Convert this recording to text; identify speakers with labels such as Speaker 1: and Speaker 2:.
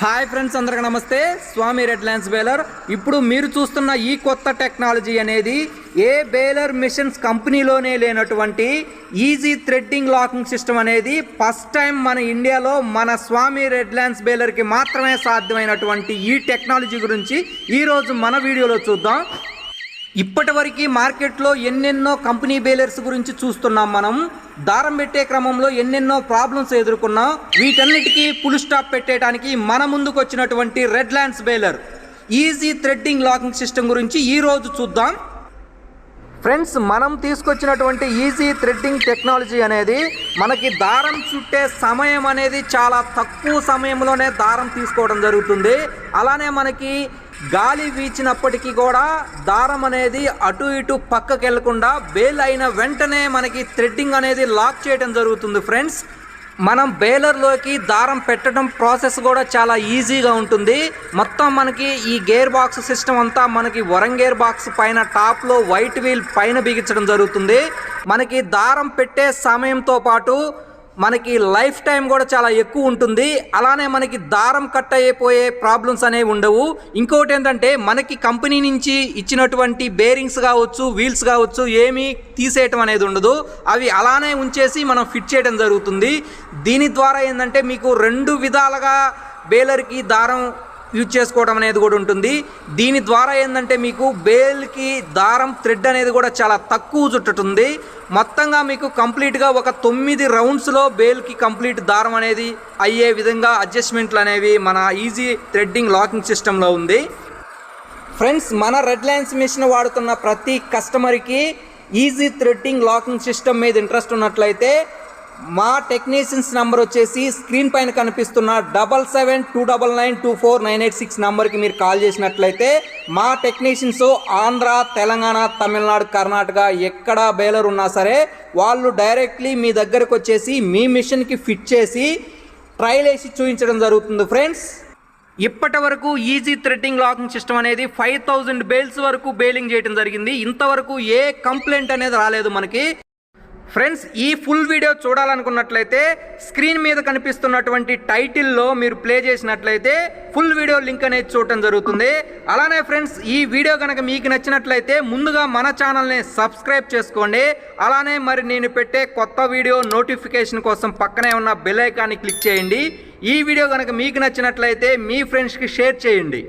Speaker 1: Hi friends అందరికి నమస్తే. Swami red lines baler. ఇప్పుడు మీరు చూస్తున్న ఈ కొత్త టెక్నాలజీ అనేది ఏ బేలర్ మిషన్స్ కంపెనీలోనే లేనటువంటి ఈజీ థ్రెడ్డింగ్ లాకింగ్ సిస్టమ్ అనేది ఫస్ట్ టైం మన ఇండియాలో మన స్వామి రెడ్ లైన్స్ బేలర్కి మాత్రమే సాధ్యమైనటువంటి ఈ టెక్నాలజీ గురించి ఈరోజు మన వీడియోలో చూద్దాం. ఇప్పటివరకు మార్కెట్లో ఎన్నెన్నో కంపెనీ బేలర్స్ గురించి చూస్తున్నాం మనం. దారం పెట్టే క్రమంలో ఎన్నెన్నో ప్రాబ్లమ్స్ ఎదుర్కొన్నాం వీటన్నిటికీ ఫుల్ స్టాప్ పెట్టేయడానికి మన ముందుకు వచ్చినటువంటి red lands baler. Easy threading locking system గురించి ఈరోజు చూద్దాం. ఫ్రెండ్స్ మనం తీసుకొచ్చినటువంటి ఈజీ థ్రెడ్డింగ్ టెక్నాలజీ అనేది మనకి దారం చుట్టే సమయం అనేది చాలా తక్కువ సమయంలోనే దారం తీసుకోవడం జరుగుతుంది. అలానే మనకి గాలి వీచినప్పటికీ కూడా దారం అనేది అటు ఇటు పక్కకి వెళ్ళకుండా బేల్ అయిన వెంటనే మనకి థ్రెడ్డింగ్ అనేది లాక్ చేయడం జరుగుతుంది ఫ్రెండ్స్. మనం బేలర్లోకి దారం పెట్టడం ప్రాసెస్ కూడా చాలా ఈజీగా ఉంటుంది. మొత్తం మనకి ఈ గేర్ బాక్స్ సిస్టమ్ అంతా మనకి వరం గేర్ బాక్స్ పైన టాప్లో వైట్ వీల్ పైన బిగించడం జరుగుతుంది. మనకి దారం పెట్టే సమయంతో పాటు మనకి లైఫ్ టైం కూడా చాలా ఎక్కువ ఉంటుంది. అలానే మనకి దారం కట్ అయిపోయే ప్రాబ్లమ్స్ అనేవి ఉండవు. ఇంకోటి ఏంటంటే మనకి కంపెనీ నుంచి ఇచ్చినటువంటి బేరింగ్స్ కావచ్చు వీల్స్ కావచ్చు ఏమీ తీసేయటం అనేది ఉండదు. అవి అలానే ఉంచేసి మనం ఫిట్ చేయడం జరుగుతుంది. దీని ద్వారా ఏంటంటే మీకు రెండు విధాలుగా బేలర్కి దారం యూజ్ చేసుకోవడం అనేది కూడా ఉంటుంది. దీని ద్వారా ఏంటంటే మీకు బేల్కి దారం థ్రెడ్ అనేది కూడా చాలా తక్కువ చుట్టుతుంది. మొత్తంగా మీకు కంప్లీట్గా ఒక తొమ్మిది రౌండ్స్లో బేల్కి కంప్లీట్ దారం అనేది అయ్యే విధంగా అడ్జస్ట్మెంట్లు అనేవి మన ఈజీ థ్రెడ్డింగ్ లాకింగ్ సిస్టంలో ఉంది. ఫ్రెండ్స్ మన రెడ్ లైన్స్ మిషన్ వాడుతున్న ప్రతి కస్టమర్కి ఈజీ థ్రెడ్డింగ్ లాకింగ్ సిస్టమ్ మీద ఇంట్రెస్ట్ ఉన్నట్లయితే మా టెక్నీషియన్స్ నంబర్ వచ్చేసి స్క్రీన్ పైన కనిపిస్తున్న double seven two double nine two four nine eight six నంబర్కి మీరు కాల్ చేసినట్లయితే మా టెక్నీషియన్స్ ఆంధ్ర తెలంగాణ తమిళనాడు కర్ణాటక ఎక్కడ బేలర్ ఉన్నా సరే వాళ్ళు డైరెక్ట్లీ మీ దగ్గరకు వచ్చేసి మీ మిషన్కి ఫిట్ చేసి ట్రయల్ వేసి చూపించడం జరుగుతుంది ఫ్రెండ్స్. ఇప్పటి వరకు ఈజీ థ్రెడ్డింగ్ లాకింగ్ సిస్టమ్ అనేది ఫైవ్ థౌజండ్ బేల్స్ వరకు బేలింగ్ చేయడం జరిగింది. ఇంతవరకు ఏ కంప్లైంట్ అనేది రాలేదు మనకి. ఫ్రెండ్స్ ఈ ఫుల్ వీడియో చూడాలనుకున్నట్లయితే స్క్రీన్ మీద కనిపిస్తున్నటువంటి టైటిల్లో మీరు ప్లే చేసినట్లయితే ఫుల్ వీడియో లింక్ అనేది చూడటం జరుగుతుంది. అలానే ఫ్రెండ్స్ ఈ వీడియో కనుక మీకు నచ్చినట్లయితే ముందుగా మన ఛానల్ని సబ్స్క్రైబ్ చేసుకోండి. అలానే మరి నేను పెట్టే కొత్త వీడియో నోటిఫికేషన్ కోసం పక్కనే ఉన్న బెల్ ఐకాన్ని క్లిక్ చేయండి. ఈ వీడియో కనుక మీకు నచ్చినట్లయితే మీ ఫ్రెండ్స్కి షేర్ చేయండి.